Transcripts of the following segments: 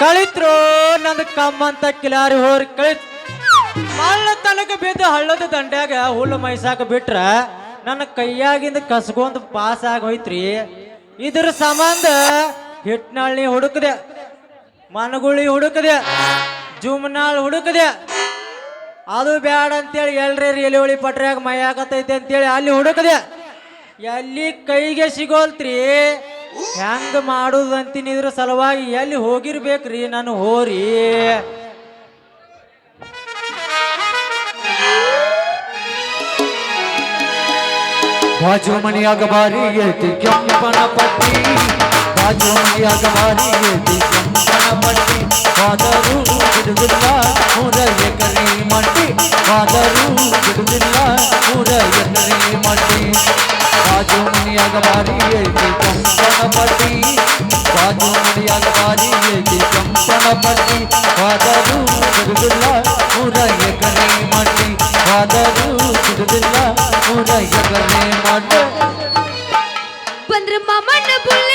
ಕಳಿತ್ರು ನಂದು ಕಮ್ಮಂತ ಕಿಲಾರಿ ಹೋರಿ ಕಳಿತ್. ಮಳ್ಳ ತನಕ ಬಿದ್ದು ಹಳ್ಳದ ದಂಡ್ಯಾಗ ಹುಲ್ಲು ಮೈಸಾಕ ಬಿಟ್ರ ನನ್ನ ಕೈಯಾಗಿಂದ ಕಸ್ಕೊಂಡ್ ಪಾಸ್ ಆಗಿ ಹೋಯ್ತ್ರಿ ಇದ್ರ ಸಂಬಂಧ ಹಿಟ್ನಾಳ್ನಿ ಹುಡುಕದೆ, ಮನಗುಳಿ ಹುಡುಕದೆ, ಜುಮ್ನಾಳ್ ಹುಡುಕದೆ. ಅದು ಬ್ಯಾಡ ಅಂತೇಳಿ ಎಲ್ರಿ ಎಲೆ ಹೊಳಿ ಪಟ್ರ್ಯಾಗ ಆಗತೈತೆ ಅಂತೇಳಿ ಅಲ್ಲಿ ಹುಡುಕದೆ. ಎಲ್ಲಿ ಕೈಗೆ ಸಿಗೋಲ್ತ್ರಿ ಹೆಂಗ್ ಮಾಡುದು ಅಂತೀನಿ ಇದ್ರ ಸಲುವಾಗಿ ಎಲ್ಲಿ ಹೋಗಿರ್ಬೇಕ್ರಿ ನಾನು ಹೋರಿ. ಬಾಜು ಮನೆಯಾಗ ಬಾರಿ ಕೆಂಪನ ಪಟ್ಟಿ ಬಾಜು ಮನೆಯಾಗ ಬಾರಿ కనబడి కాదరు విడుదల మురయ కరీ మట్టి కాదరు విడుదల మురయ కరీ మట్టి రాజుని అగవారి గీతం కనబడి రాజుని అగవారి గీతం కనబడి కాదరు విడుదల మురయ కరీ మట్టి కాదరు విడుదల మురయ కరీ మట్టి పంద్ర మమన బుల్ల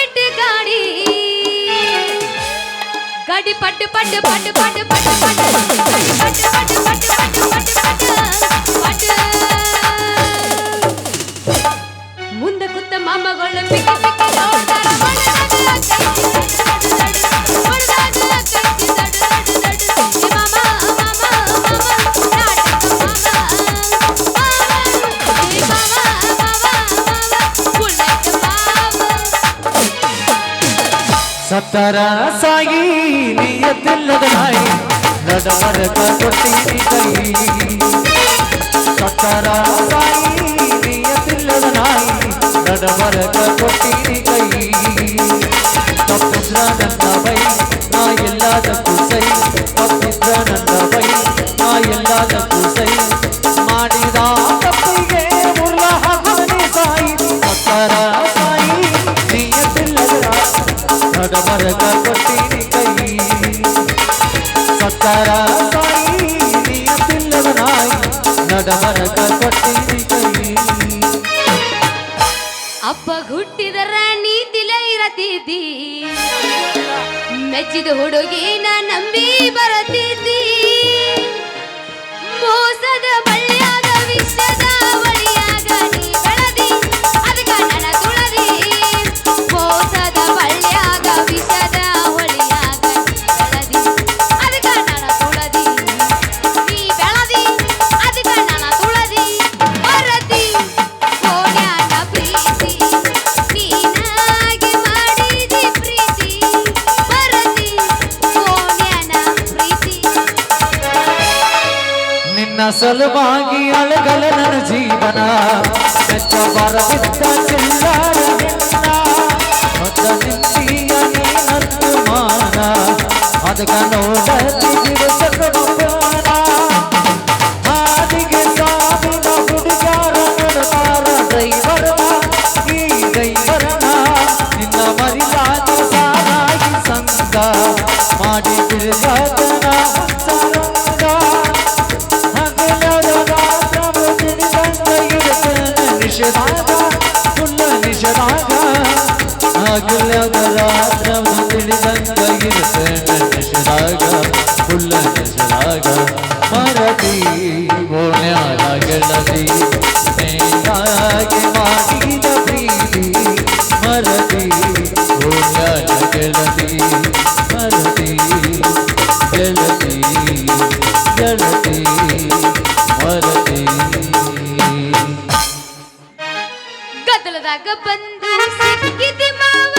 ಗಾಡಿ ಪಟ್ಟು ಪಟ್ಟು ಪಟ್ಟು ಪಟ್ಟು ಪಟ್ಟು ಪಟ್ಟು ಪಟ್ಟು ಪಟ್ಟು ಪಟ್ಟು ಪಟ್ಟು ಪಟ್ಟು ಪಟ್ಟು ಪಟ್ಟು ಮುಂದೆ ಕುತ್ತ ಮಾಮಗಳ ಪಿಕ್ಕಿ ಪಿಕ್ಕಿ ನೋಡ್ತಾರ ಹೊಡೆದಾದ ಕೈತಿ ದಡು ದಡು, ಹೊಡೆದಾದ ಕೈತಿ ದಡು ದಡು ದಡು. ಏ ಮಾಮ, ಮಾಮ, ಮಾಮ, ನಾಟಕ ಮಾಮ. ಏ ಮಾಮ, ಮಾಮ, ಮಾಮ, ಬುಲೆಟ್ ಮಾಮ. ಸತ್ತರ ಸಾಗಿ தெய்வத்தில்லதனாய் நடமர கருத்தினை சக்கராய் தெய்வத்தில்லதனாய் நடமர கருத்தினை தப்புத்ரா நந்தவை நான் இல்லாத குசை. தப்புத்ரா நந்தவை நான் இல்லாத குசை. ಮೆಚ್ಚಿದ ಹುಡುಗಿನ ನಂಬಿ ಬರತಿದ್ದಿ. ಮೋಸದ ಬಳ್ಳಿಯಾಗ ಸಲುವಾಗಿ ಅಳಗಲ ನನ್ನ ಜೀವನ. ಬೆಚ್ಚ ಬರವಿದ್ದ ಚಿಲ್ಲಾರ ನಿನ್ನ ಮಾನ. ಅದಕ್ಕ ನೋಡತಿ ಗದ್ದಲದಾಗ ಬಂದು ಸಿಕ್ಕಿದೆ ಮಾವ,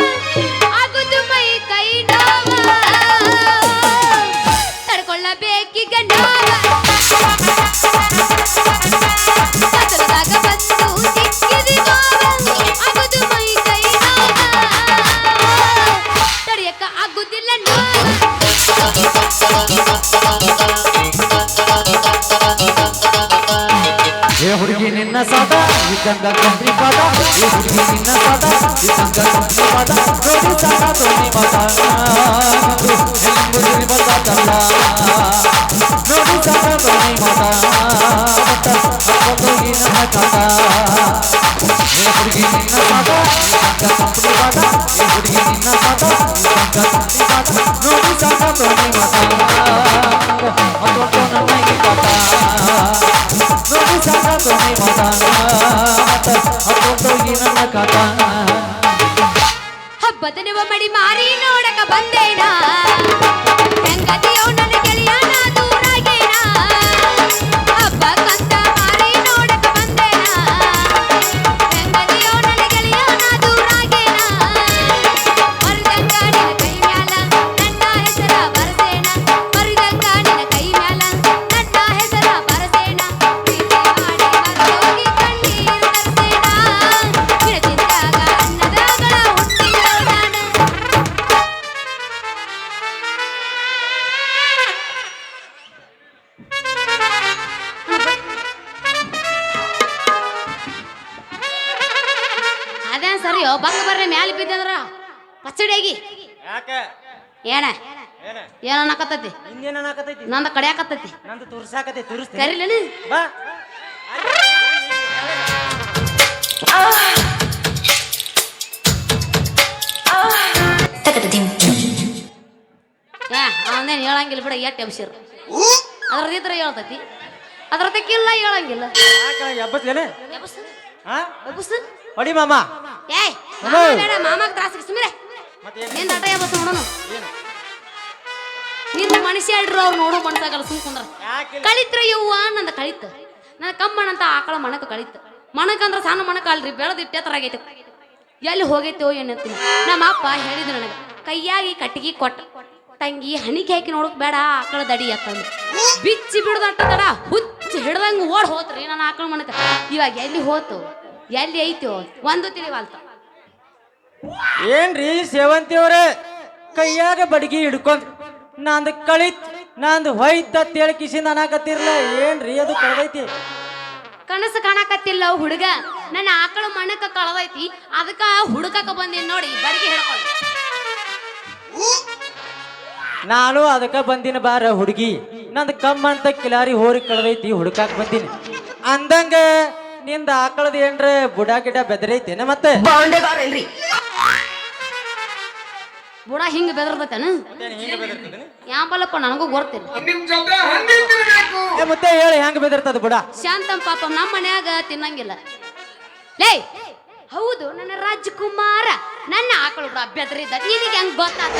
ಆಗುದು ಮೈ ಕೈ ನೋವ. ತಡ್ಕೊಳ್ಳಬೇಕೀಗ ನೋವ. ಬಂದು ಸಿಕ್ಕಿದೆ ಮಾವ, ಆಗುದು ಮೈ ಕೈ ನೋವ. ತಡೆಯಕ್ಕ ಆಗುದಿಲ್ಲ ನೋವ. ನಿನ್ನ ಸಾದ ಇದ್ದಂಗ ಕಂಪ್ನಿ ಪಾದ ಏ ಹುಡುಗಿ ನಿನ್ನ ಸಾದ ಇದ್ದಂಗ ಕಂಪ್ನಿ ಪಾದ ನೋಡಿ ಸಾದ ತೋನಿ ಮಾತ ಹೆಂಗುದಿರಿ ಬತ್ತಾತಲ್ಲ ನೋಡಿ ಸಾದ ತೋನಿ ಮಾತ ಮತ್ತ ಹಾಕೋಗಿ ನನ್ನ ಕಾದ ಏ ಹುಡುಗಿ ನಿನ್ನ ಸಾದ ಇದ್ದಂಗ ಕಂಪ್ನಿ ಪಾದ ಏ ಹುಡುಗಿ ನಿನ್ನ ಸಾದ ಇದ್ದಂಗ ಕಂಪ್ನಿ ಪಾದ ನೋಡಿ ಸಾದ ಬದನೆವ ಮಡಿ ಮಾರಿ ನೋಡಕ ಬಂದೇನ ಸರಿಯೋ ಬಂಗ ಬರ್ರಿ ಮ್ಯಾಲ ಬಿದ್ದಂದ್ರ. ಪಚ್ಚಡಿಯಾಗಿ ಯಾಕೆ? ಏನ? ಏನ? ಅನ್ನಕತ್ತೈತಿ? ಅನ್ನಕತೈತಿ ನಂದ ಕಡಿಯಾಕತ್ತೈತಿ ನಂದು ತುರ್ಸಾಕತೆ ತುರಿಸ್ತೀನಿ. ಕರಿಲೇನು ಬಾ. ಅವನೇನು ಹೇಳಂಗಿಲ್ಲ ಬಿಡ ಎಷ್ಟು ಎಬ್ಸಿರ್. ಅದ್ರದಿದ್ರ ಹೇಳ್ತೈತಿ. ಅದ್ರದಕ್ಕಿಲ್ಲ ಹೇಳಂಗಿಲ್ಲ. ಎಬ್ಬಸ್ಲೇನೆ? ಹೊಡಿ ಮಾಮ. ಏಯ್ ಮಾಮ ಬೇಡ ಮಾಮಾಗ ತ್ರಾಸಿಗೆ ಸುಮ್ಮನೆ ನಿಂದ ನೋಡೋಣ ಏನು? ನಿಂದ ಮನುಷ್ಯ ಹೇಳ್ರು ಅವ್ರು ನೋಡು ಮನಸ್ಸಾಗಲ್ಲ ಸುಮ್ ಕುಂದ್ರ. ಕಳಿತ್ರ ಯವ್ವ ನಂದ ಕಳಿತ. ನನ್ನ ಕಮ್ಮಣ್ಣಂತ ಆಕಳ ಮಣಕ ಕಳಿತ. ಮಣಕ ಅಂದ್ರ ಸಣ್ಣ ಮಣಕ ಅಲ್ರಿ ಬೆಳೆದಿಟ್ಟೆ ತರ ಆಗೈತೆ. ಎಲ್ಲಿ ಹೋಗೈತೋ ಏನಂತೀನಿ ನಮ್ಮ ಅಪ್ಪ ಹೇಳಿದ್ರು ನನಗೆ ಕೈಯಾಗಿ ಕಟ್ಟಿಗೆ ಕೊಟ್ಟ. ತಂಗಿ ಹಣಿಕೆ ಹಾಕಿ ನೋಡಕ್ ಬೇಡ ಆಕಳ ದಡಿ ಅತ್ತಂದು. ಬಿಚ್ಚಿ ಬಿಡದಟ್ಟ ತಡ ಹುಚ್ಚಿ ಹಿಡ್ದಂಗ ಓಡ್ ಹೋತ್ರಿ ನನ್ನ ಆಕಳ ಮಣಕ. ಇವಾಗ ಎಲ್ಲಿ ಹೋತು? ಎಲ್ಲಿ ಐತೋ? ಒಂದು ತಿಳಿವಾಲ್ತ. ಏನ್ರಿ ಸೇವಂತಿ ಅವ್ರೆ? ಕೈಯಾಗ ಬಡಗಿ ಹಿಡ್ಕೊಂಡ್ ನಂದು ಕಳಿತ್ ನಂದು ಹೊಯ್ತ ತೇಳಿ ಕಿಸಿಂದ ಅನ್ನಾಕತ್ತಿರ್ಲ ಏನ್ರಿ ಅದು ಕಳದೈತಿ? ಕನಸು ಕಾಣಕತ್ತಿಲ್ಲ ಅವ್ ಹುಡುಗ. ನನ್ನ ಆಕಳ ಮಣ್ಣಕ್ಕ ಕಳದೈತಿ. ಅದಕ್ಕ ಹುಡುಕಕ ಬಂದೀನಿ ನೋಡಿ ಬಡಗಿ ಹಿಡ್ಕೊಂಡು. ನಾನು ಅದಕ್ಕ ಬಂದಿನ ಬಾರ ಹುಡುಗಿ. ನಂದು ಕಮ್ಮ ಅಂತ ಕಿಲಾರಿ ಹೋರಿ ಕಳದೈತಿ ಹುಡುಕಾಕ್ ಬಂದಿನಿ. ಅಂದಂಗ ನಿಂದ ಆಕಳದ ಏನ್ರ ಬುಡ ಗಿಡ ಬೆದರೈತೇನ ಮತ್ತೆ? ಬುಡ ಹಿಂಗ ಬೆದರ್ತೈತನ ಯಾಂಬಲ್ಲಪ್ಪ ನನಗೂ ಗೊತ್ತಿಲ್ಲ. ಏ ಮತ್ತೆ ಹೇಳಿ ಹೆಂಗ ಬೆದರ್ತದ ಬುಡ? ಶಾಂತಂ ಪಾಪ ನಮ್ಮ ಮನ್ಯಾಗ ತಿನ್ನಂಗಿಲ್ಲ. ಲೇ ಹೌದು ನನ್ನ ರಾಜಕುಮಾರ. ನನ್ನ ಆಕಳು ಬುಡ ಬೆದರಿದ್ದ. ನಿನಗೆ ಹೆಂಗ್ ಗೊತ್ತಾತ?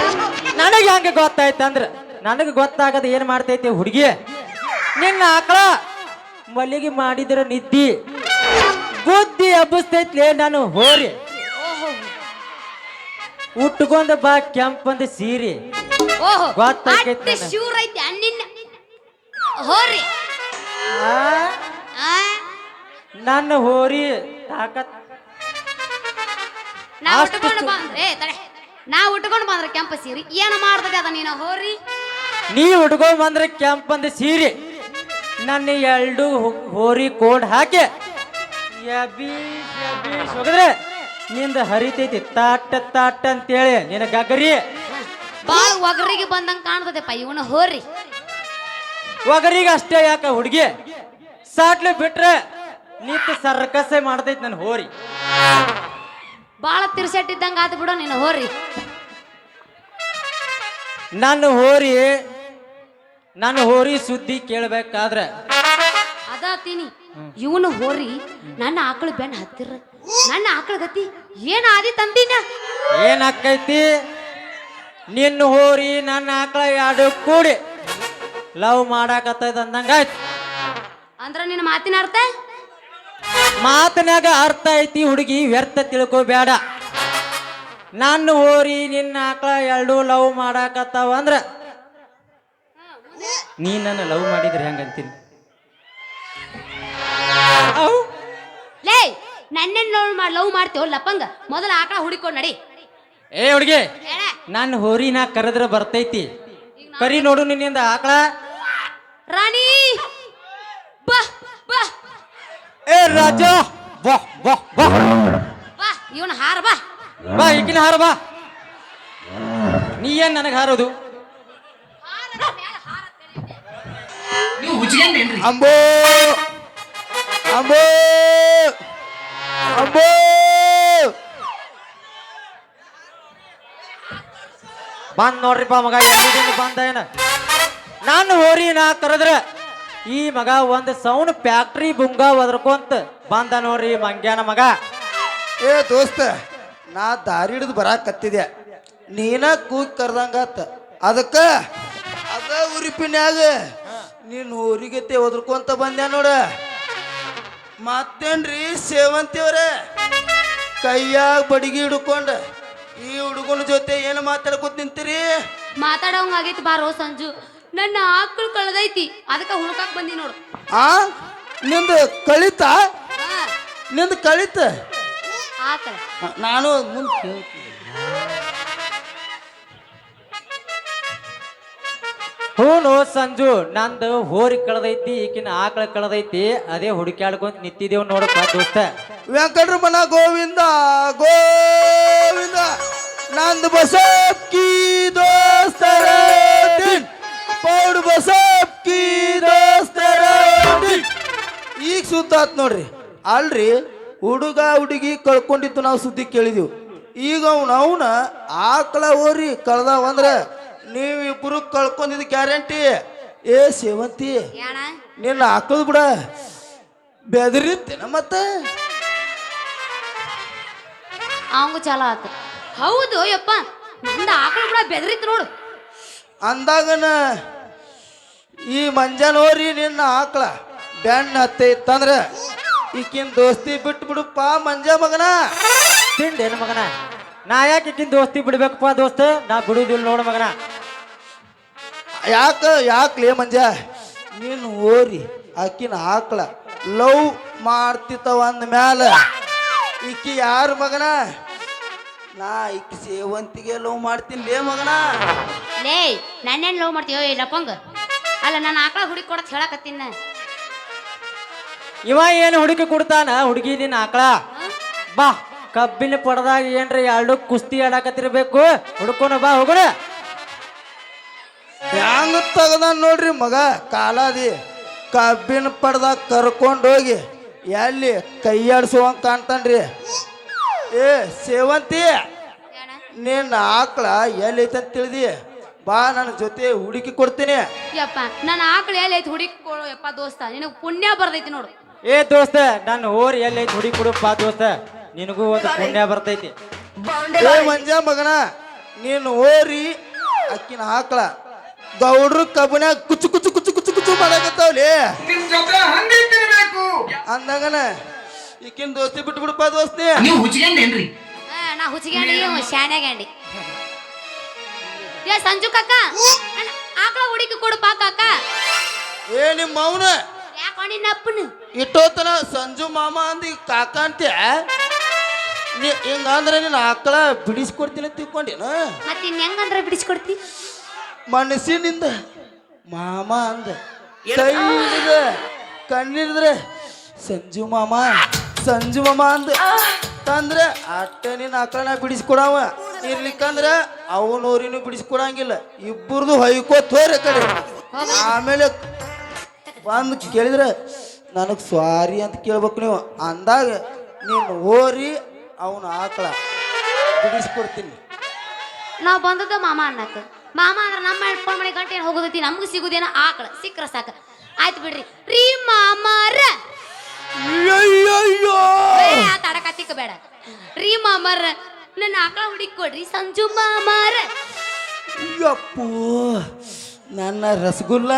ನನಗೆ ಹೆಂಗ ಗೊತ್ತಾಯ್ತಂದ್ರ ನನಗೆ ಗೊತ್ತಾಗದ ಏನ್ ಮಾಡ್ತೈತಿ ಹುಡುಗಿ? ನಿನ್ನ ಆಕಳ ಮಲ್ಲಿಗೆ ಮಾಡಿದ್ರ ನಿದ್ದಿ. ಬುದ್ಧಿ ಹಬ್ಬಿಸ್ತೈತ್ಲೇ ನಾನು ಹೋರಿ. ಉಟ್ಕೊಂಡ ಬಾ ಕೆಂಪಂದ ಸೀರೆ. ಓಹೋ ಗೊತ್ತಾಕೈತ್ ಅಟ್ಟ ನನಗೆ. ಶೂರ್ ಐತಿ ಅಣ್ಣಿನ ಹೋರಿ. ಆ, ಆ? ನನ್ನ ಹೋರಿ ತಾಕತ್. ನಾ ಅಷ್ಟು ಉಟ್ಕೊಂಡು ಚು- ಬಂದ್ರೆ ಏ ತಡೆ. ನಾ ಉಟ್ಕೊಂಡು ಬಂದ್ರೆ ಕೆಂಪ ಸೀರೆ. ಏನು ಮಾಡ್ತದೆ ಅದ ನೀನು ಹೋರಿ? ನೀ ಉಟ್ಕೊಂಡ್ ಬಂದ್ರೆ ಕೆಂಪಂದ ಸೀರೆ. ನನ್ನ ಎರಡು ಹೊ- ಹೋರಿ ಕೋಡ್ ಹಾಕಿ. ಎಬಿ ಎಬಿ ಹೋಗಿದ್ರೆ ನಿಂದ ಹರಿತೈತಿ ತಾಟ ತಾಟ ಅಂತೇಳಿ. ನಿನ ಗಗರಿ. ಬಾಳ ಒಗರಿಗೆ ಬಂದಂಗ ಕಾಣ್ತದೆಪ್ಪ ಇವನ ಹೋರಿ ಒಗರಿಗೆ ಅಷ್ಟೇ ಯಾಕ ಹುಡುಗಿ? ಸಾಟ್ಲಿ ಬಿಟ್ರೆ ನಿಂತು ಸರ್ಕಸೆ ಮಾಡ್ತೈತಿ ನನ್ನ ಹೋರಿ. ಬಾಳ ತಿರ್ಸೆಟ್ಟಿದ್ದಂಗ ಆತು ಬಿಡು ನೀನು ಹೋರಿ. ನನ್ನ ಹೋರಿ ನನ್ನ ಹೋರಿ ಸುದ್ದಿ ಕೇಳಬೇಕಾದ್ರೆ. ಅದ ತಿನಿ ಇವನು ಹೋರಿ ನನ್ನ ಆಕಳು ಬೆನ್ನ ಹತ್ತಿರ ನನ್ನ ಆಕಳ ಗತಿ ಏನ್ ಆದಿ ತಂದಿನ? ಏನಾಕೈತಿ? ನಿನ್ನ ಹೋರಿ ನನ್ನ ಆಕಳ ಎರಡು ಕೂಡಿ ಲವ್ ಮಾಡಾಕತ್ತದ ಅಂದಂಗಾಯ್ತು ಅಂದ್ರ ನಿನ್ನ ಮಾತಿನ ಅರ್ಥ? ಮಾತನಾಗ ಅರ್ಥ ಐತಿ ಹುಡುಗಿ ವ್ಯರ್ಥ ತಿಳ್ಕೊಬೇಡ. ನನ್ನ ಹೋರಿ ನಿನ್ನ ಆಕಳ ಎರಡು ಲವ್ ಮಾಡಾಕತ್ತಾವ ಅಂದ್ರ ನೀ ನನ್ನ ಲವ್ ಮಾಡಿದ್ರೆ ಹೆಂಗಂತೀನಿ? ಲೇ ನನ್ನೆನ್ ಲವ್ ಮಾಡಿ ಲವ್ ಮಾಡ್ತೇವ ಲಪ್ಪಂಗ? ಮೊದಲ ಆಕಳ ಹುಡಿಕೊಂಡ್ ನಡಿ. ಏ ಹುಡುಗಿ ನನ್ನ ಹೋರಿನ ಕರೆದ್ರ ಬರ್ತೈತಿ. ಕರಿ ನೋಡು ನಿನ್ನಿಂದ ಆಕಳ ರಾಣಿ! ಬಾ ಬಾ. ಏ ರಾಜ ಬಾ ಬಾ ಬಾ. ಬಾ ಇವನ್ ಹಾರ ಬಾ. ಬಾ ಈಗಿನ ಹಾರ ಬಾ. ನೀ ಏನ್ ನನಗೆ ಹಾರೋದು? ಅಂಬೋ ಅಂಬೋ. ಬಂದ್ ನೋಡ್ರಿಪ್ಪ ಮಗ ಎಲ್ಲಿದ್ದೀನಿ ಬಂದ ಏನ? ನಾನು ಹೋರಿ ನಾ ಕರೆದ್ರ ಈ ಮಗ ಒಂದ್ ಸೌಂಡ್ ಫ್ಯಾಕ್ಟ್ರಿ ಬುಂಗ ಒದರ್ಕೊಂತ ಬಂದ ನೋಡ್ರಿ ಮಂಗ್ಯಾನ ಮಗ. ಏ ದೋಸ್ತ, ನಾ ದಾರಿ ಹಿಡಿದು ಬರಾಕತ್ತಿದೆ ನೀನ ಕೂಗಿ ಕರ್ದಂಗಾತ ಅದಕ್ಕ, ಅದ ಉರಿಪಿನ್ಯಾಗ ನೀನು ಹೋರಿಗೆ ಒದ್ರಕೊಂತ ಬಂದ್ಯಾ ನೋಡ. ಮತ್ತೇನ್ರಿ ಸೇವಂತಿಯವ್ರೆ? ಕೈಯಾಗ ಬಡಿಗೆ ಹಿಡ್ಕೊಂಡ ಈ ಹುಡುಗನ ಜೊತೆ ಏನು ಮಾತಾಡ್ಕೊತ ನಿಂತೀರಿ? ಮಾತಾಡೋಂಗ ಆಗೈತಿ ಬಾರೋ ಸಂಜು. ನನ್ನ ಆಕಳು ಕಳೆದೈತಿ. ಅದಕ್ಕೆ ಹುಣಕಾಕ್ ಬಂದಿ ನೋಡು. ಆ? ನಿಂದು ಕಳಿತ? ನಿಂದು ನಿಂದ ಕಳಿತ? ನಾನು ಮುಂದೆ ಕೇಳ್ತೀನಿ. ಹೂನು ಸಂಜು, ನಂದು ಹೋರಿ ಕಳೆದೈತಿ, ಈಕಿನ ಆಕಳ ಕಳೆದೈತಿ, ಅದೇ ಹುಡುಕ್ಯಾಡ್ಕೊಂತ ನಿಂತಿದ್ದೇವ್ ನೋಡಪ್ಪ ದೋಸ್ತ ವೆಂಕಟರಮಣ ಗೋವಿಂದ ಗೋವಿಂದ, ನಂದು ಬಸಪ್ಕಿ ದೋಸ್ತರ. ಪೌಡ್ ಬಸಪ್ಕಿ ದೋಸ್ತರ. ಈಗ ಸುತ್ತಾತ್ ನೋಡ್ರಿ ಅಲ್ರಿ, ಹುಡುಗ ಹುಡುಗಿ ಕಳ್ಕೊಂಡಿತ್ತು ನಾವು ಸುದ್ದಿ ಕೇಳಿದೀವಿ ಈಗ ಅವ್ನ ಅವನ ಆಕಳ ಹೋರಿ ಕಳ್ದಾವಂದ್ರ ನೀವಿಬ್ರು ಕಳ್ಕೊಂಡಿದ್ ಗ್ಯಾರಂಟಿ. ಏ ಸೇವಂತಿ ನಿನ್ನ ಹಾಕೋದು ಬಿಡ. ಬೆದರಿತ್ತೇನ ಮತ್ತ. ಅವಂಗ ಚಾಲ ಆತ. ಹೌದು ಯಪ್ಪ. ನಂದ ಆಕಳು ಕೂಡ ಬೆದರಿತ್ತು ನೋಡು. ಅಂದಾಗನ ಈ ಮಂಜಾನೋರಿ ನಿನ್ನ ಆಕಳ ಬೆಣ್ಣ ಹತ್ತೈತಂದ್ರ ಈಕಿನ ದೋಸ್ತಿ ಬಿಟ್ಟು ಬಿಡುಪ್ಪ ಮಂಜ ಮಗನ. ತಿಂಡೇನು ಮಗನ? ನಾ ಯಾಕೆ ಈಕಿನ ದೋಸ್ತಿ ಬಿಡ್ಬೇಕಪ್ಪ ದೋಸ್ತ? ನಾ ಬಿಡುದಿಲ್ಲ ನೋಡು ಮಗನ. ಯಾಕ ಲೇ ಮಂಜ? ನೀನು ಓರಿ ಆಕಿನ ಆಕಳ ಲವ್ ಮಾಡ್ತಿತ್ತವ ಅಂದ ಮ್ಯಾಲ ಈಕಿ ಯಾರ ಮಗನ? ನಾ ಈಕಿ ಸೇವಂತಿಗೆ ಲವ್ ಮಾಡ್ತೀನಿ ಲೇ ಮಗನ. ಲೇ ನಾನೇನು ಲವ್ ಮಾಡ್ತೀಯೋ ಏ ಲಪಂಗ ಅಲ್ಲ ನಾನು ಆಕಳ ಹುಡುಗಿ ಹೇಳಕತ್ತೀನಿ ನಾ ಇವ ಏನು ಹುಡುಕಿ ಕೊಡ್ತಾನ? ಹುಡುಗಿ ನಿನ್ನ ಆಕಳ? ಬಾ ಕಬ್ಬಿನ ಪಡದಾಗ ಏನ್ರಿ ಎರಡು ಕುಸ್ತಿ ಆಡಕತ್ತಿರ್ಬೇಕು. ಹುಡುಕೋಣ ಬಾ ಹೋಗೋಣ. ಹ್ಯಾಂಗ ತೆಗ್ದ ನೋಡ್ರಿ ಮಗ? ಕಾಲಾದಿ ಕಬ್ಬಿನ ಪಡ್ದಾಗ ಕರ್ಕೊಂಡು ಹೋಗಿ ಎಲ್ಲಿ ಕೈಯಾಡ್ಸುವಂಗ ಕಾಣ್ತಾನ್ರಿ. ಏ ಸೇವಂತಿ ನಿನ್ನ ಆಕಳ ಎಲ್ಲಿ ಐತೆ ಅಂತ ತಿಳಿದಿ? ಬಾ ನನ್ನ ಜೊತೆ ಹುಡುಕಿ ಕೊಡ್ತೀನಿ. ಯಪ್ಪ ನನ್ನ ಆಕಳ ಎಲ್ಲಿ ಹುಡುಕಿ ಕೊಡು. ಯಪ್ಪ ದೋಸ್ತ ನಿನಗ ಪುಣ್ಯ ಬರ್ದೈತಿ ನೋಡು. ಏ ದೋಸ್ತ ನನ್ನ ಓರ್ ಎಲ್ಲೈತಿ ಹುಡುಕಿ ಕೊಡುಪ್ಪ ದೋಸ್ತ ನಿನಗೂ ಒಂದು ಪುಣ್ಯ ಬರ್ತೈತಿ. ಏ ಮಂಜ ಮಗನ ನೀನು ಓರಿ ಅಕ್ಕಿನ ಆಕಳ. ಗೌಡ್ರು ಕಬ್ಬನ್ಯಾಗ ಕುಚ್ಚು ಕುಚ್ಚು ಕುಚ್ಚು ಕುಚ್ಚು ಕುಚ್ಚು ಮಾಡಕತ್ತಾವ್ಲಿ. ನಿಮ್ ಜೊತೆ ಹಂದಿ ತಿನ್ಬೇಕು. ಅಂದಾಗನ ಈಕಿನ ದೋಸ್ತಿ ಬಿಟ್ಟು ಬಿಡಪ್ಪ ದೋಸ್ತಿ. ನೀವು ಹುಚ್ಚಿಗೆಂಡೇನ್ರಿ ಹಾ, ನಾ ಹುಚ್ಚಿಗ್ಯಾಂಡಿ ಇವ್ ಶಾನ್ಯಾಗ್ಯಾಂಡಿ ಏ ಸಂಜು ಕಾಕ ನನ್ನ ಆಕಳ ಹುಡುಕಿ ಕೊಡು ಪಾ ಕಾಕ. ಏ ನಿಮ್ಮ ಮೌನ ಯಾಕೋ ನಿನ್ನ ಅಪ್ಪನ? ಇಟ್ಟೋತನ ಸಂಜು ಮಾಮ ಅಂದಿ ಕಾಕ ಅಂತ್ಯ? ನೀ ಹಿಂಗಂದ್ರೆ ನೀನು ಆಕಳ ಬಿಡಿಸ್ಕೊಡ್ತೀನಿ ಅಂತ ತಿಳ್ಕೊಂಡೇನ? ಮತ್ತೆ ಇನ್ ಹೆಂಗಂದ್ರ ಬಿಡಿಸ್ಕೊಡ್ತಿ? ಮನಸ್ಸಿನಿಂದ ಮಾಮ ಅಂದ. ಕೈ ಹಿಡಿದ ಕಣ್ಣಿಡಿದ್ರೆ ಸಂಜು ಮಾಮ ಸಂಜು ಮಾಮ ಅಂದ. ತಂದ್ರೆ ಅಟ್ಟೆ ನಿನ್ನ ಆಕಳನ ಬಿಡಿಸ್ಕೊಡವ. ಇರ್ಲಿಕ್ಕಂದ್ರೆ ಅವನೋರಿನೂ ಬಿಡಿಸ್ಕೊಡಂಗಿಲ್ಲ. ಇಬ್ಬರದು ಹೈಕೋ ಹೋರಿ ಆ ಕಡೆ. ಆಮೇಲೆ ಬಂದು ಕೇಳಿದ್ರೆ ನನಗೆ ಸ್ವಾರಿ ಅಂತ ಕೇಳ್ಬೇಕು ನೀವು. ಅಂದಾಗ ನೀನು ಓರಿ ಅವನ ಆಕಳ. ಬಿಡಿಸ್ಕೊಡ್ತೀನಿ. ನಾವು ಬಂದದ ಮಾಮ ಅನ್ನಕ ಮಾಮ ಅಂದ್ರೆ ನಮ್ಮ ಫೋನ್ ಮಾಡಿ ಗಂಟೆ ಹೋಗೋದೈತಿ? ನಮ್ಗೆ ಸಿಗುದೇನ ಆಕಳ. ಸಿಕ್ಕ ಸಾಕ. ಆಯ್ತು ಬಿಡ್ರಿ. ರೀ ಮಾಮಾರ. ಅಯ್ಯಯ್ಯಯ್ಯೋ! ತಡಕತ್ತಿಕ ಬೇಡ ರೀ ಮಾಮಾರ. ನನ್ನ ಆಕಳ ಹುಡುಕಿ ಕೊಡ್ರಿ ಸಂಜು ಮಾಮಾರ. ನನ್ನ ರಸಗುಲ್ಲ.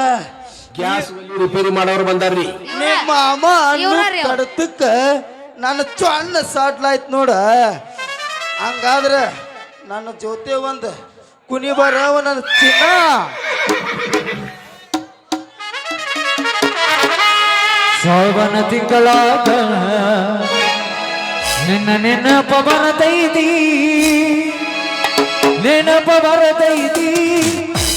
ಗ್ಯಾಸ್ ರಿಪೇರಿ ಮಾಡೋರು ಬಂದಾರ್ರಿ. ನಿಮ್ಮ ಅಮ್ಮ ಅವ್ರು. ನನ್ನ ಚಣ್ಣ ಸಾಟ್ಲಾಯ್ತು ನೋಡ. ಹಂಗಾದ್ರೆ ನನ್ನ ಜೊತೆ ಒಂದು ಕುನಿ ಬರವ ನನ್ನ ಚಿನ್ನ. ಸಾವನ ತಿಂಗಳಾದ ನಿನ್ನ ನಿನ್ನ ಬರತೈತಿ. ನೆನಪ ಬರತೈತಿ.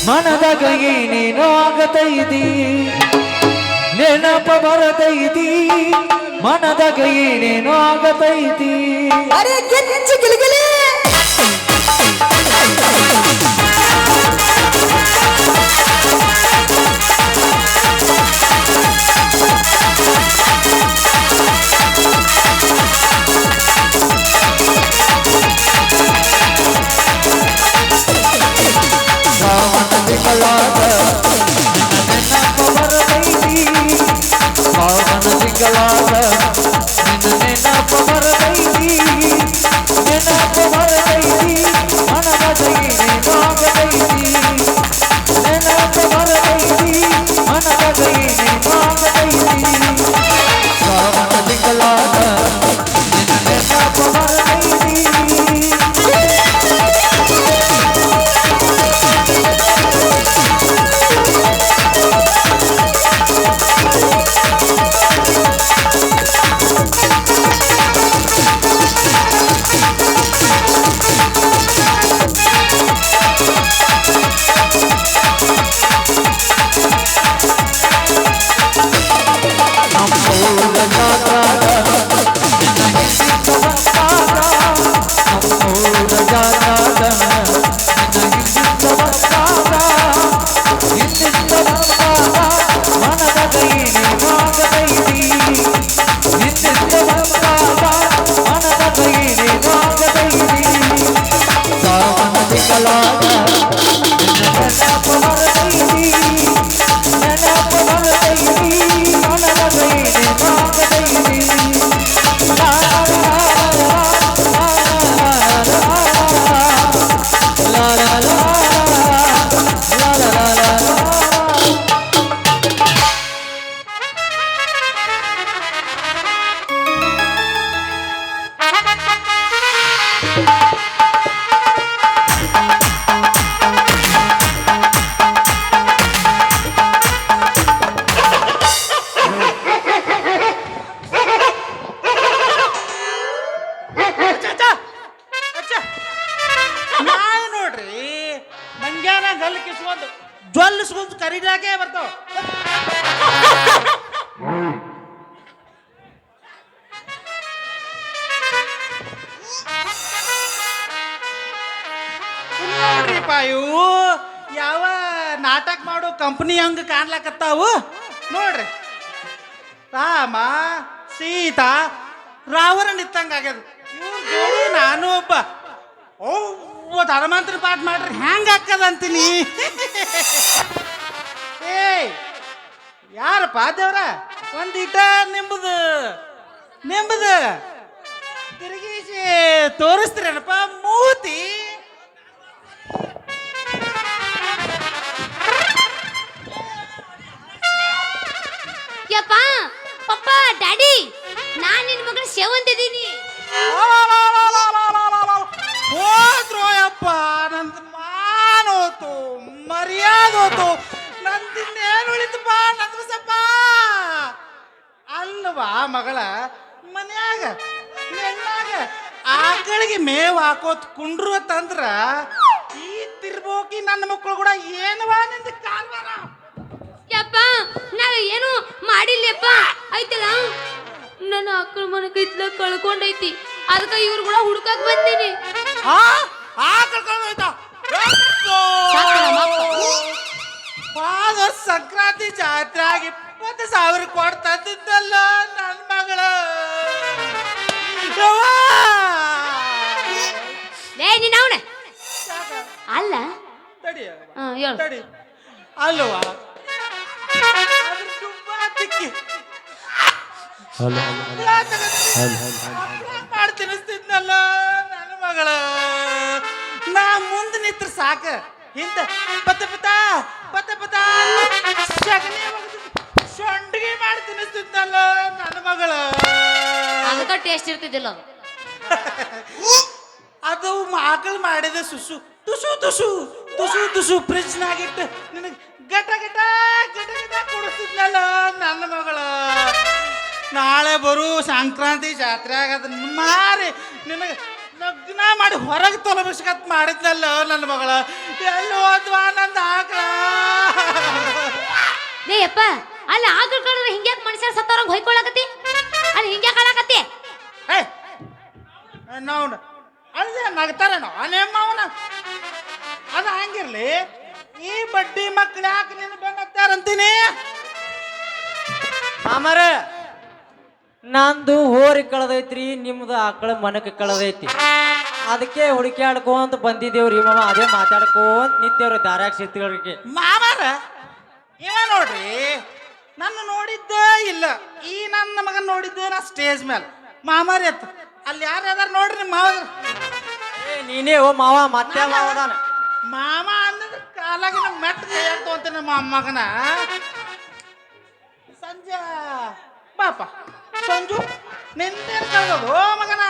ಮನದಾಗ ಏನೇನೋ ಆಗತೈತಿ. ನೆನಪ ಬರತೈತಿ. ಮನದಾಗ ಏನೇನೋ ಆಗತೈತಿ. ಸಾವನ ಸಾವನ ತಿಂಗಳಾಗ ನಿನ್ನ ರಾಮ, ಸೀತಾ ರಾವಣ ನಿತ್ತಂಗ ಆಗ್ಯದ. ನಾನು ಒಬ್ಬ. ಓ ಧರ್ಮಂತ್ರ ಪಾಠ ಮಾಡ್ರಿ ಹ್ಯಾಂಗ ಹಾಕದ ಅಂತೀನಿ? ಏಯ್ ಯಾರಪ್ಪ ದೇವ್ರ? ಒಂದಿಟ ನಿಂಬುದು. ನಿಂಬುದು. ತಿರುಗಿಸಿ ತೋರಿಸ್ತೀರೇನಪ್ಪ? ಮೂತಿ. ಯಪ್ಪ ಪಪ್ಪ ಡ್ಯಾಡಿ ನಾನು ನಿನ್ನ ಮಗಳ ಸೇವಂತಿದ್ದೀನಿ ಹೋದ್ರು ಯಪ್ಪ ನಂದು ಮಾನೋತು ಮರ್ಯಾದೋತು ನಂದಿನ್ನೇನು ಉಳಿತಪ್ಪ ನಂದಸಪ್ಪ ಅಲ್ವಾ ಮಗಳ ಮನ್ಯಾಗ ನೆಣ್ಣಾಗ ಆಕಳಿಗೆ ಮೇವು ಹಾಕೋತ್ ಕುಂಡ್ರು ತಂದ್ರ ಈ ತಿರ್ಬೋಕಿ ನನ್ನ ಮಕ್ಕಳು ಕೂಡ ಏನವಾ ನಿಂದ ಕಾಲ್ವಾರ ಯಪ್ಪ ನಾವ್ ಏನು ಮಾಡಿಲ್ಲಪ್ಪ ಐತಲ್ಲ ನನ್ನ ಅಕ್ಕಳ ಮನೆ ಕೈತ್ಲ ಕಳ್ಕೊಂಡೈತಿ. ಅದಕ್ಕ ಇವ್ರು ಕೂಡ ಹುಡ್ಕಕ್ ಬಂದೀನಿ. ಆ? ಆ ಕಳ್ಕೊಂಡು ಹೋಯ್ತಾ? ಪಾದ ಸಂಕ್ರಾಂತಿ ಜಾತ್ರೆ ಆಗಿ ಇಪ್ಪತ್ತು ಸಾವಿರ ಕೊಟ್ಟು ತಂದಿದ್ದಲ್ಲ ನನ್ನ ಮಗಳ. ಯವ್ವ! ಲೇ ನೀನ್ ಅವನ? ಅಲ್ಲ. ತಡಿ ಹಾ ಹೇಳು. ತಡಿ. ಅಲ್ವಾ ಹಪ್ಳ ಮಾಡಿ ತಿನ್ನಿಸ್ತಿದ್ನಲ್ಲ ನನ್ನ ಮಗಳ. ನಾ ಮುಂದೆ ನಿತ್ರ ಸಾಕ. ಹಿಂದ ಪತ ಪತ ಪತ ಪತ ಸಗಣಿ ಸೊಂಡಿಗೆ ಮಾಡಿ ತಿನ್ನಿಸ್ತಿದ್ನಲ್ಲ ನನ್ನ ಮಗಳ. ಅದಕ್ಕ ಟೇಸ್ಟ್ ಇರ್ತಿದ್ದಿಲ್ಲ ಅದು. ಅದು ಮಕ್ಕಳು ಮಾಡಿದ ಸುಸು. ತುಸು ತುಸು ತುಸು ತುಸು ಫ್ರಿಜ್ನಾಗಿಟ್ಟು ನಿನಗೆ ಗಟ ಗಟ ಗಟ ಗಟ ಕೊಡಿಸ್ತಿದ್ನಲ್ಲ ನನ್ನ ಮಗಳ. ನಾಳೆ ಬರು ಸಂಕ್ರಾಂತಿ ಜಾತ್ರೆ ಅದನ್ನ ಮಾರಿ ನಿನಗೆ ನಗ್ನ ಮಾಡಿ ಹೊರಗೆ ತೊಲಬಿಸ್ಕತ್ ಮಾಡಿದ್ನಲ್ಲ ನನ್ನ ಮಗಳ. ಎಲ್ಲಿ ಹೋದ್ವಾ ನಂದ ಆಕಳ? ಲೇ ಅಪ್ಪ ಅಲ್ಲಿ ಆಕಳ ಕಳೆದ್ರೆ ಹಿಂಗ್ಯಾಕ್ ಮನುಷ್ಯರ ಸತ್ತವ್ರಂಗ್ ಹೊಯ್ಕೊಳಕತ್ತಿ? ಅಲ್ಲಿ ಹಿಂಗ್ಯಾಕ್ ಕಾಣಕತ್ತಿ ಏ ನಾವು ಅದೇ ನಗ್ತಾರೇನೋ ನಿಮ್ಮ ಅವನ. ಅದು ಹಂಗಿರ್ಲಿ ಈ ಬಡ್ಡಿ ಮಕ್ಳು ಯಾಕೆ ನಿನ್ ಬೆನ್ನತ್ತಾರಂತೀನಿ ಮಾಮರ ನಂದು ಹೋರಿ ಕಳೆದೈತ್ರಿ ನಿಮ್ದು ಆಕಳ ಮನಕ್ಕೆ ಕಳೆದೈತಿ. ಅದಕ್ಕೆ ಹುಡುಕ್ಯಾಡ್ಕೊಂತ ಬಂದಿದ್ದೇವ್ರಿ ಮಾಮ ಅದೇ ಮಾತಾಡ್ಕೊಂತ ನಿಂತೇವ್ರಿ ದಾರ್ಯಾಗ ಸಿಗ್ತೀವ್ರಿಗೆ ಮಾಮಾರ ಇವ ನೋಡ್ರಿ ನನ್ನ ನೋಡಿದ್ದ ಇಲ್ಲ ಈ ನನ್ನ ಮಗನ್ ನೋಡಿದ್ದ ನಾ ಸ್ಟೇಜ್ ಮೇಲೆ ಮಾಮಾರಿ ಎತ್ತ ಅಲ್ಲಿ ಯಾರು ನೋಡ್ರಿ ನಿಮ್ಮ ಮಾವ. ಏ ನೀನೇ ಓ ಮಾವ ಮತ್ತೆ ಮಾವದಾನ ಮಾಮ ಕಾಲಾಗಿ ಕಾಲಾಗಿನ ಮೆಟ್ಟ ಅಂತ ನಮ್ಮ ಮಗನ ಸಂಜೆ ಪಾಪ ಸಂಜು ನಿಂದೇನು ಕಳ್ದದು ಓ ಮಗನ?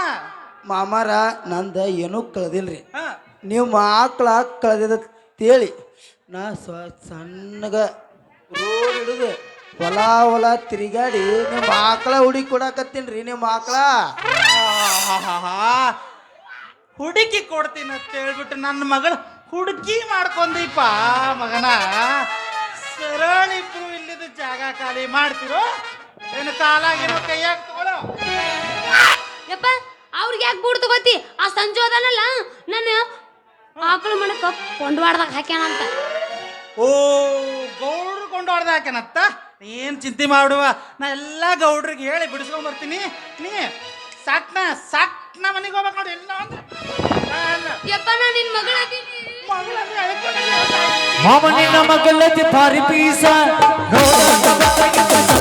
ಮಾಮಾರ ನಂದ ಏನೂ ಕಳ್ದಿಲ್ರಿ. ಹಾ. ನೀವು ಆಕಳ ಕಳೆದ ತೇಳಿ ನಾ ಸ್ವ ಸಣ್ಣಗ ರೋಡ್ ಹಿಡಿದು ಹೊಲ ಹೊಲ ತಿರುಗಾಡಿ ನಿಮ್ಮ ಆಕಳ ಹುಡಿ ಕೊಡಾಕತ್ತೀನಿ ರೀ ನಿಮ್ಮ ಆಕಳ. ಆಹಾಹಾಹಾ. ಹುಡುಕಿ ಕೊಡ್ತೀನಿ ಅಂತ ಹೇಳ್ಬಿಟ್ಟು ನನ್ನ ಮಗಳು ಹುಡುಕಿ ಮಾಡ್ಕೊಂಡೀಪ ಮಗನ. ಸರಳ ಇಬ್ರು ಇಲ್ಲಿದ ಜಾಗ ಖಾಲಿ ಮಾಡ್ತಿರೋ? ಏನು ಕಾಲಾಗಿರೋ ಕೈಯಾಗ ತಗೊಳ್ಳೋ ಯಪ್ಪ ಅವ್ರಿಗೆ ಯಾಕೆ ಬೂಡ್ ತಗೋತಿ ಆ ಸಂಜು ಅದನಲ್ಲ ನನ್ನ ಆಕಳ ಮಣಕ್ಕ ಕೊಂಡವಾಡ್ದಾಗ ಹಾಕ್ಯಾನಂತ ಓ ಗೌಡ್ರು ಕೊಂಡೋಡ್ದ ಹಾಕ್ಯಾನತ್ತ ಏನು ಚಿಂತೆ ಮಾಡುವ ನಾ ಎಲ್ಲ ಗೌಡ್ರಿಗೆ ಹೇಳಿ ಬಿಡಿಸ್ಕೊಂಡ್ ಬರ್ತೀನಿ. ನೀ ಸಾಕ್ನ ಸಾಕ್ನ ಮನೆಗೆ ಹೋಗ್ಬೇಕು ನೋಡಿ ಇಲ್ಲ ಅಂದ್ರೆ. ನಾನು ಯಪ್ಪ ನಾ ನಿನ್ ನಿನ್ನ ಮಗಳ ಭಾರಿ ಪೀಸ ನೋಡಂತ ಬಂದಾಗಿದ್ದ ಸಣ್ಣ ಕೂಸ. ಮಾಮ ನಿನ್ನ ಮಗಲತಿ ಭಾರಿ ಪೀಸ. ನೋಡಾಕ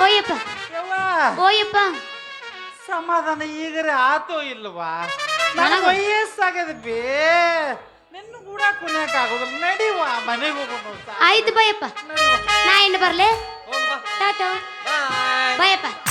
ಓಯಪ್ಪ. ಯವ್ವ. ಓಯಪ್ಪ. ಸಮಾಧಾನ ಈಗರೆ ಆತೋ ಇಲ್ವಾ? ನನ್ನ ನನಗ- ವಯಸ್ಸಾಗದ ಬೇ. ನಿನ್ನ ಕೂಡ ಕುಣಿಯಕ್ ಆಗೋದು ನಡೀವ ಮನೆಗೆ ಹೋಗೋಣ ಆಯ್ತು ಬಾಯಪ್ಪ ನಾ ಇನ್ನು ಬರ್ಲೆ? ಟಾಟಾ. ಬಾಯಪ್ಪ.